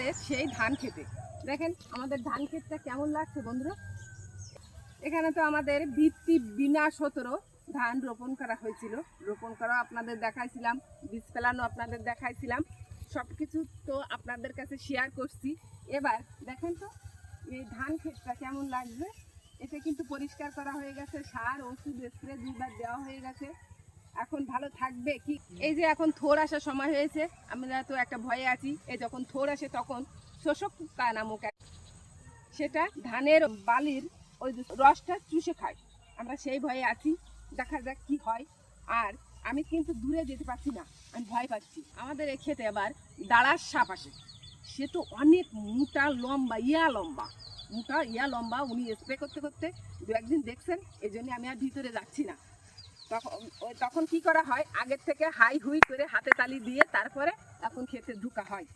আমাদের সেই ধান খেতে। দেখেন আমাদের ধান ক্ষেতটা কেমন লাগছে বন্ধুরা? এখানে তো আমাদের ভিত্তি বিনা সতেরো ধান রোপণ করা হয়েছিল। রোপণ করা আপনাদের দেখাইছিলাম, বীজ ফেলানো আপনাদের দেখাইছিলাম। সব কিছু তো আপনাদের কাছে শেয়ার করছি। এবার দেখেন তো, এই ধান ক্ষেতটা কেমন লাগবে এটা কিন্তু পরিষ্কার করা হয়ে গেছে, সার, ওষুধ স্প্রে দুইবার দেওয়া হয়ে গেছে। এখন ভালো থাকবে কি? এই যে এখন থোর আসার সময় হয়েছে, আমরা তো একটা ভয়ে আছি। এই যখন থোর আসে তখন শোষক পোকা নামক সেটা ধানের বালির ওই রসটা চুষে খায়। আমরা সেই ভয়ে আছি। দেখা যাক কি হয়। আর আমি কিন্তু দূরে যেতে পারছি না, আমি ভয় পাচ্ছি। আমাদের এ খেতে আবার দাঁড়ার সাপ আসে। সে তো অনেক মোটা, লম্বা, ইয়া লম্বা। মোটা, ইয়া লম্বা, উনি স্প্রে করতে করতে দু একদিন দেখছেন এই আমি আর ভিতরে যাচ্ছি না। তখন তখন কি করা হয়? আগের থেকে হাই হুই করে হাতে তালি দিয়ে তারপরে এখন খেতে ঢুকা হয়।